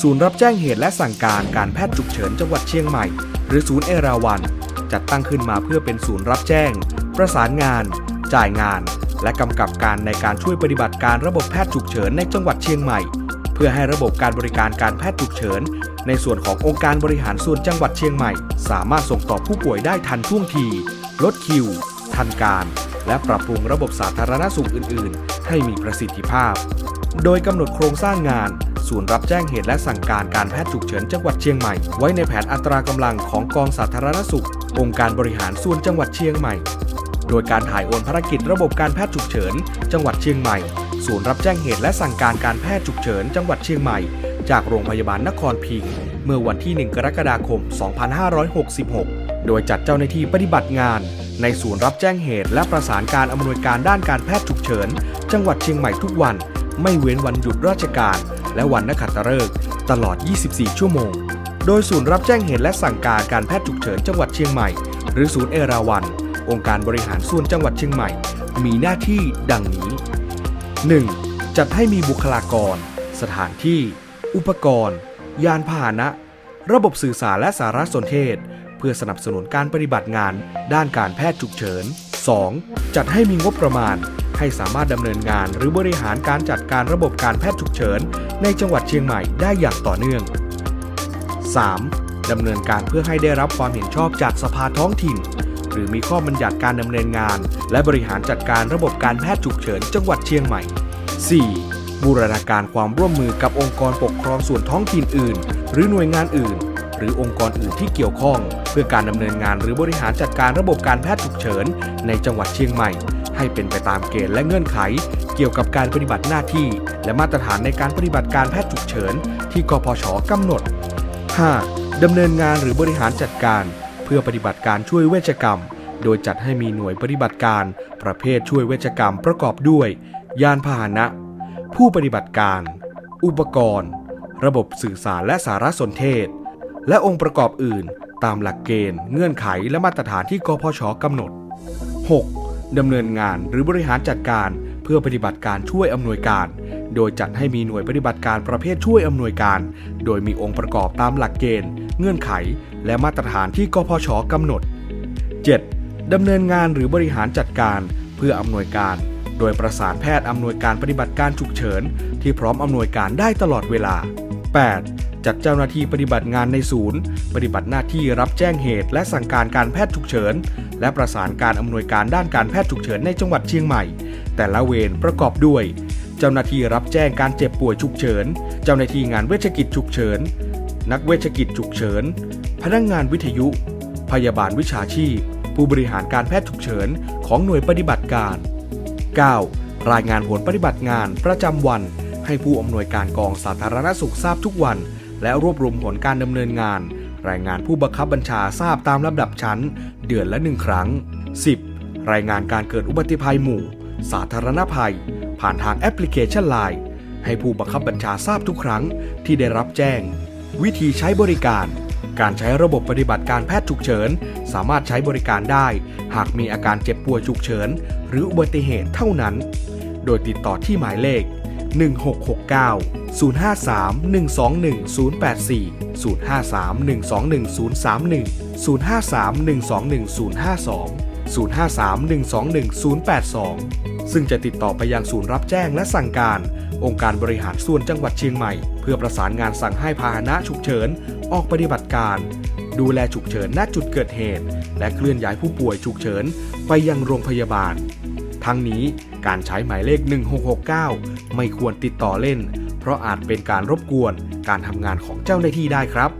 ศูนย์รับแจ้งเหตุและสั่งการการแพทย์ฉุกเฉินจังหวัดเชียงใหม่ หรือศูนย์เอราวัน จัดตั้งขึ้นมาเพื่อเป็นศูนย์รับแจ้ง ประสานงาน จ่ายงาน และกำกับการในการช่วยปฏิบัติการระบบแพทย์ฉุกเฉินในจังหวัดเชียงใหม่ เพื่อให้ระบบการบริการการแพทย์ฉุกเฉิน ในส่วนขององค์การบริหารส่วนจังหวัดเชียงใหม่ สามารถส่งต่อผู้ป่วยได้ทันท่วงที ลดคิว ทันการ และปรับปรุงระบบสาธารณสุขอื่น ๆ ให้มีประสิทธิภาพ โดยกำหนดโครงสร้างงาน ศูนย์รับแจ้งเหตุและสั่งการการแพทย์ฉุกเฉินจังหวัดเชียงใหม่ ไว้ในแผนอัตรากำลังของกองสาธารณสุข องค์การบริหารส่วนจังหวัดเชียงใหม่ โดยการถ่ายโอนภารกิจระบบการแพทย์ฉุกเฉิน จังหวัดเชียงใหม่ ศูนย์รับแจ้งเหตุและสั่งการการแพทย์ฉุกเฉิน จังหวัดเชียงใหม่ จากโรงพยาบาลนครพิงค์เมื่อวันที่ 1 กรกฎาคม 2566 โดยจัดเจ้าหน้าที่ปฏิบัติงานในศูนย์รับแจ้งเหตุและประสานการอำนวยการด้านการแพทย์ฉุกเฉิน จังหวัดเชียงใหม่ทุกวัน ไม่เว้นวันหยุดราชการ และวันนักขัตฤกษ์ตลอด 24 ชั่วโมง โดยศูนย์รับแจ้งเหตุและสั่งการการแพทย์ฉุกเฉินจังหวัดเชียงใหม่ หรือศูนย์เอราวัน องค์การบริหารส่วนจังหวัดเชียงใหม่ มีหน้าที่ดังนี้ 1. จัดให้มีบุคลากร สถานที่ อุปกรณ์ ยานพาหนะ ระบบสื่อสารและสารสนเทศ เพื่อสนับสนุนการปฏิบัติงาน ด้านการแพทย์ฉุกเฉิน 2. จัดให้มีงบประมาณ ให้สามารถดำเนินงาน หรือบริหารการจัดการระบบการแพทย์ฉุกเฉิน ในจังหวัดเชียงใหม่ได้อย่างต่อเนื่อง 3. ดำเนินการเพื่อให้ได้รับความเห็นชอบจากสภาท้องถิ่น หรือมีข้อบัญญัติการดำเนินงาน และบริหารจัดการระบบการแพทย์ฉุกเฉิน จังหวัดเชียงใหม่ 4. บูรณาการความร่วมมือกับองค์กรปกครองส่วนท้องถิ่นอื่น หรือหน่วยงานอื่น หรือองค์กรอื่นที่เกี่ยวข้อง เพื่อการดำเนินงานหรือบริหารจัดการระบบการแพทย์ฉุกเฉิน ในจังหวัดเชียงใหม่ ให้เป็นไปตามเกณฑ์และเงื่อนไข เกี่ยวกับการปฏิบัติหน้าที่ และมาตรฐานในการปฏิบัติการแพทย์ฉุกเฉิน ที่กพชกำหนด 5. ดำเนินงานหรือบริหารจัดการ เพื่อปฏิบัติการช่วยเวชกรรม โดยจัดให้มีหน่วยปฏิบัติการ ประเภทช่วยเวชกรรมประกอบด้วย ยานพาหนะ ผู้ปฏิบัติการ อุปกรณ์ ระบบสื่อสารและสารสนเทศ และองค์ประกอบอื่น ตามหลักเกณฑ์ เงื่อนไขและมาตรฐานที่กพชกำหนด 6. ดำเนินงานหรือบริหารจัดการเพื่อปฏิบัติการช่วยอำนวยการ โดยจัดให้มีหน่วยปฏิบัติการประเภทช่วยอำนวยการ โดยมีองค์ประกอบตามหลักเกณฑ์ เงื่อนไข และมาตรฐานที่กพชกำหนด 7. ดำเนินงานหรือบริหารจัดการเพื่ออำนวยการ โดยประสานแพทย์อำนวยการปฏิบัติการฉุกเฉิน ที่พร้อมอำนวยการได้ตลอดเวลา 8. จัดเจ้าหน้าที่ปฏิบัติงานในศูนย์ ปฏิบัติหน้าที่รับแจ้งเหตุ และสั่งการการแพทย์ฉุกเฉิน และประสานการอำนวยการด้านการแพทย์ฉุกเฉินในจังหวัดเชียงใหม่ แต่ละเวรประกอบด้วย เจ้าหน้าที่รับแจ้งการเจ็บป่วยฉุกเฉิน เจ้าหน้าที่งานเวชกิจฉุกเฉิน นักเวชกิจฉุกเฉิน พนักงานวิทยุ พยาบาลวิชาชีพ ผู้บริหารการแพทย์ฉุกเฉิน ของหน่วยปฏิบัติการ 9. รายงานผลปฏิบัติงานประจำวันให้ผู้อำนวยการกองสาธารณสุขทราบทุกวัน และรวบรวมผลการดำเนินงาน รายงานผู้บังคับบัญชาทราบตามลำดับชั้น เดือนละหนึ่งครั้ง 10. รายงานการเกิดอุบัติภัยหมู่ สาธารณภัย ผ่านทางแอปพลิเคชัน Line ให้ผู้บังคับบัญชาทราบทุกครั้งที่ได้รับแจ้ง วิธีใช้บริการ การใช้ระบบปฏิบัติการแพทย์ฉุกเฉิน สามารถใช้บริการได้ หากมีอาการเจ็บป่วยฉุกเฉิน หรืออุบัติเหตุเท่านั้น โดยติดต่อที่หมายเลข 1669 053 121 084 053 121 031 053 121 052 053 121 082 ซึ่งจะติดต่อไปยังศูนย์รับแจ้งและสั่งการ องค์การบริหารส่วนจังหวัดเชียงใหม่ เพื่อประสานงานสั่งให้พาหนะฉุกเฉิน ออกปฏิบัติการ ดูแลฉุกเฉินณจุดเกิดเหตุ และเคลื่อนย้ายผู้ป่วยฉุกเฉิน ไปยังโรงพยาบาล ทั้งนี้การใช้หมายเลข 1669 ไม่ควรติดต่อเล่น เพราะอาจเป็นการรบกวนการทำงานของเจ้าหน้าที่ได้ครับ